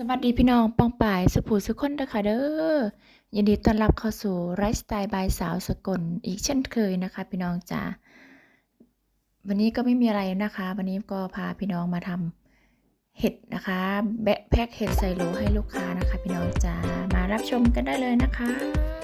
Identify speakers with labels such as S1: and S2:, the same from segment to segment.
S1: สวัสดีพี่น้องปองป่ายสุภูสุคนเด้อค่ะเด้อยินดีต้อนรับเข้าสู่ไลฟ์สไตล์บายสาวสกลอีกเช่นเคยนะคะ พี่น้องจ๋าวันนี้ก็ไม่มีอะไรนะคะ วันนี้ก็พาพี่น้องมาทำเห็ดนะคะแบะแพ็คเห็ดใส่โหลให้ลูกค้านะคะ พี่น้องจ๋ามารับชมกันได้เลยนะคะ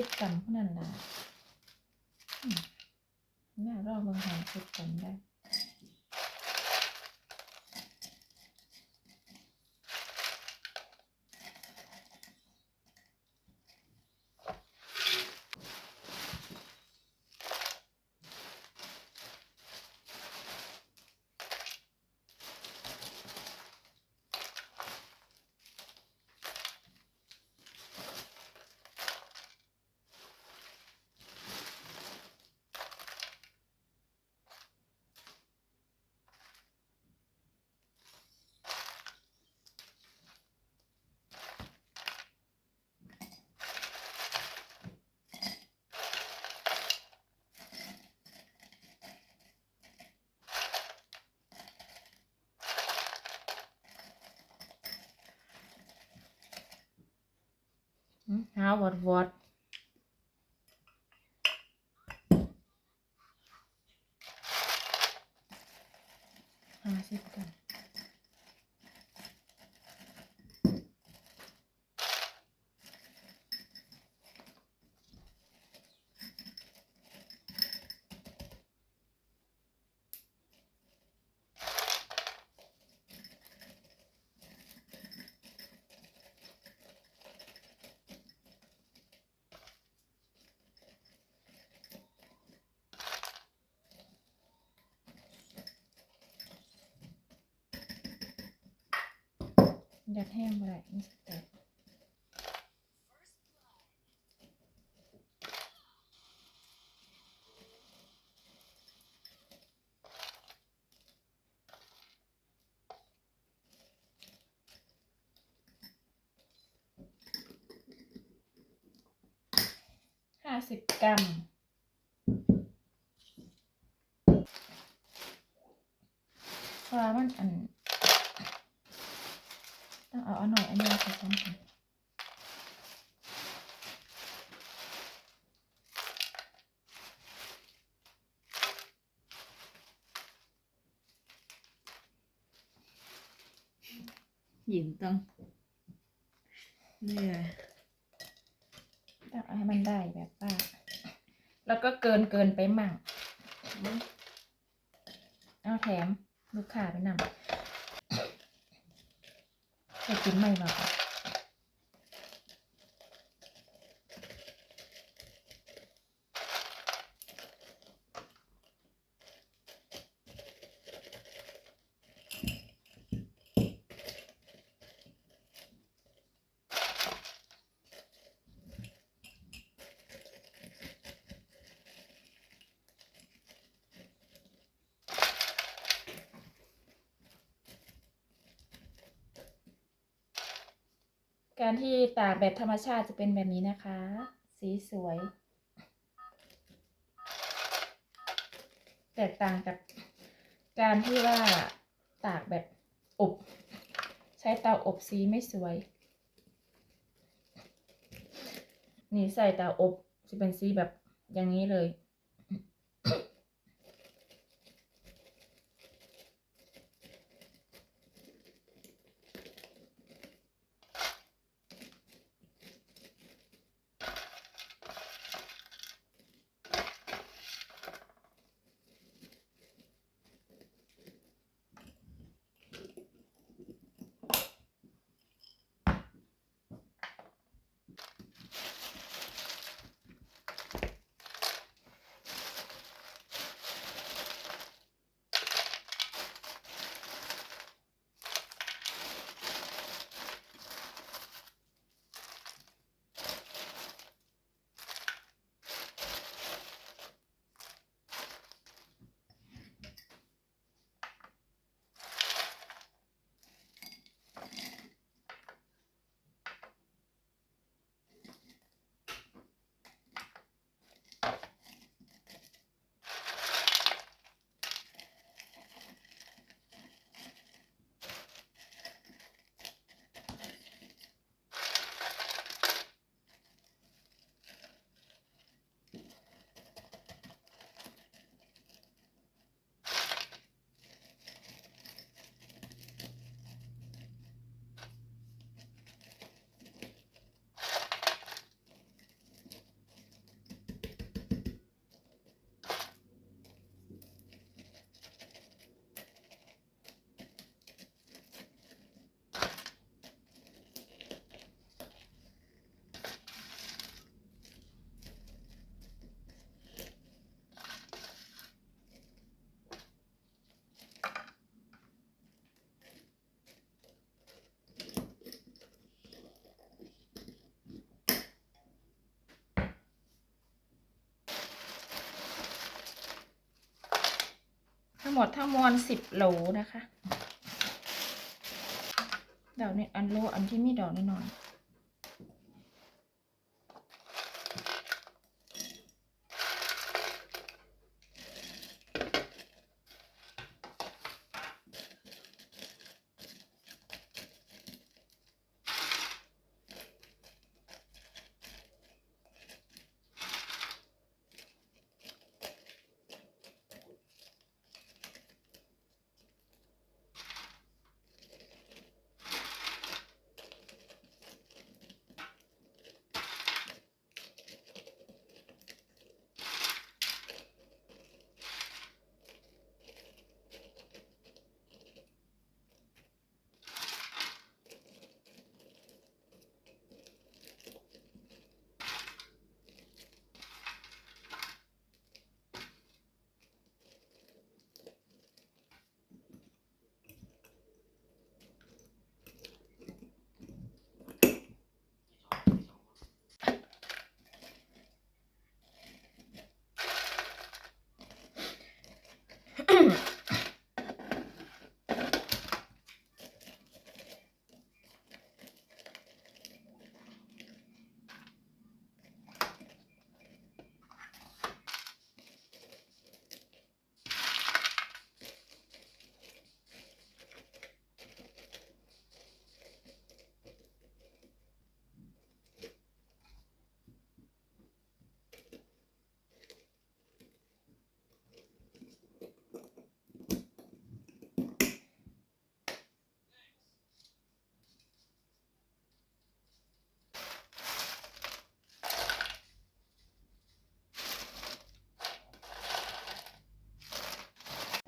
S1: คิดกันพวกนั้นล่ะแม่รอบเมืองคิดกันได้ หาวอดวอดหาซิดกัน ยัดแห้งไปเลยนี่สเต็ปห้าสิบกรัม เพราะว่ามันอัน ต้องเอาอันหน่อยอันนี้ใส่ซ้ำกันหยินต้องเนี่ยต้องเอาให้มันได้แบบว่าแล้วก็เกินเกินไปมั่งเอาแถมลูกค้าไปนำ จะกินไการที่ตากแบบธรรมชาติจะเป็นแบบนี้นะคะ สีสวย แตกต่างกับการที่ว่าตากแบบอบ ใช้เตาอบสีไม่สวย นี่ใส่เตาอบจะเป็นสีแบบอย่างนี้เลย หมดทั้งมวลสิบโหลนะคะดอกนี้อันโลอันที่มีดอกน้อยๆ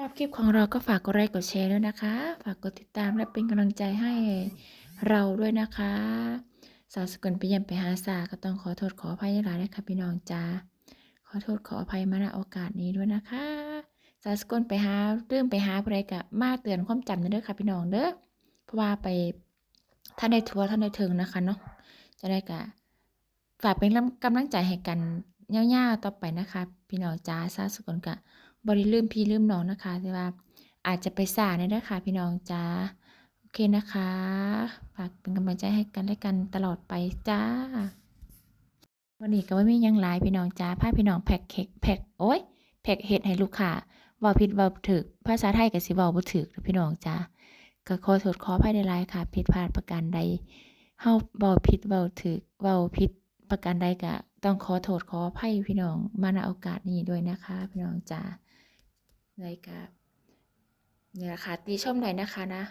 S1: ชอบ คลิปของเราก็ฝากกดไลค์กดแชร์ด้วยนะคะ ฝากกดติดตามและเป็นกำลังใจให้เราด้วยนะคะ สาวสกุลไปเยี่ยมไปหาสาก็ต้องขอโทษขออภัยหลายๆนะคะพี่น้องจ้าขอโทษขออภัยมาณโอกาสนี้ด้วยนะคะ สาวสกุลไปหาเรื่องไปหาอะไรกะมาเตือนความจำนะเด้อค่ะพี่น้องเด้อเพราะว่าไปท่านได้ทัวร์ท่านได้ถึงนะคะเนาะจะได้กะฝากเป็นกำลังใจให้กันยาๆต่อไปนะคะ พี่น้องจ้าสาวสกุลกะ บริลืมพี่ลืมน้องนะคะแต่ว่าอาจจะไปสาในเด้อค่ะพี่น้องจ้าโอเคนะคะฝากเป็นกำลังใจให้กันและกันตลอดไปจ้าวันนี้ก็ไม่มียังหลายพี่น้องจ้าพาพี่น้องแพ็กเค้กแพ็กโอ้ยแพ็กเห็ดให้ลูกค้าว้าผิดว้าถูกภาษาไทยก็สิว้าบ่ถูกเด้อพี่น้องจ้าก็ขอโทษขออภัยในหลายค่ะผิดพลาดประการใดเฮาเว้าผิดเว้าถูกเว้าผิดประการใดก็ต้องขอโทษขออภัยพี่น้องมาณโอกาสนี้ด้วยนะคะ พี่น้องจ้า เลยกับเนี่ยค่ะติชมได้นะคะนะ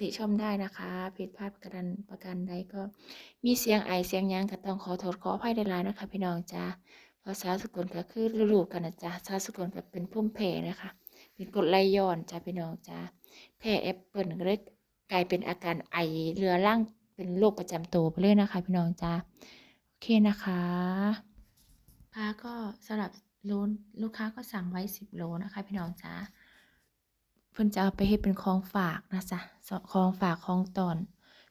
S1: ติชมได้นะคะผิดพลาดประการประการใดก็มีเสียงไอเสียงยังก็ต้องขอโทษขออภัยได้ลายนะคะ พี่น้องจ้าภาษาสกุลก็คือรู้ๆกันนะจ๊ะภาษาสกุลก็เป็นพุ่มเพนะคะ เป็นกดไหลย้อนจ้าพี่น้องจ้าแพ้แอปเปิลก็เลยกลายเป็นอาการไอเรือร่างเป็นโรคประจำตัวไปเลยนะคะ พี่น้องจ้าโอเคนะคะพาก็สำหรับ โลลูกค้าก็สั่งไว้สิบโลนะคะ พี่น้องจ้าเพิ่นจะเอาไปให้เป็นของฝากนะจ๊ะของฝากของตอน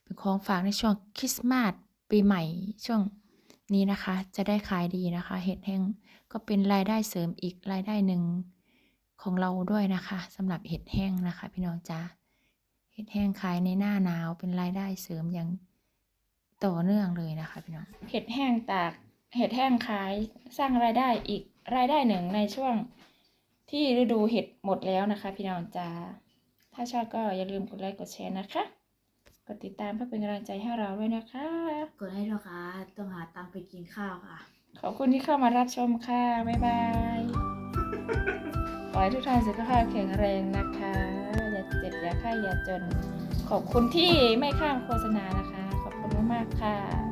S1: เป็นของฝากในช่วงคริสต์มาสปีใหม่ช่วงนี้นะคะ จะได้ขายดีนะคะ เห็ดแห้งก็เป็นรายได้เสริมอีกรายได้หนึ่งของเราด้วยนะคะสำหรับเห็ดแห้งนะคะ พี่น้องจ้าเห็ดแห้งขายในหน้าหนาวเป็นรายได้เสริมอย่างต่อเนื่องเลยนะคะ พี่น้องเห็ดแห้งตากเห็ดแห้งขายสร้างรายได้อีก รายได้หนึ่งในช่วงที่ฤดูเห็ดหมดแล้วนะคะ พี่น้องจ้าถ้าชอบก็อย่าลืมกดไลค์กดแชร์นะคะ กดติดตามเพื่อเป็นกำลังใจให้เราด้วยนะคะ
S2: กดให้ด้วยค่ะ ต้องหาตังค์ไปกินข้าวค่ะ
S1: ขอบคุณที่เข้ามารับชมค่ะ บ๊ายบายขอให้ทุกท่านสุขภาพแข็งแรงนะคะ อย่าเจ็บอย่าไข้อย่าจน ขอบคุณที่ไม่ข้ามโฆษณานะคะ ขอบคุณมากๆค่ะ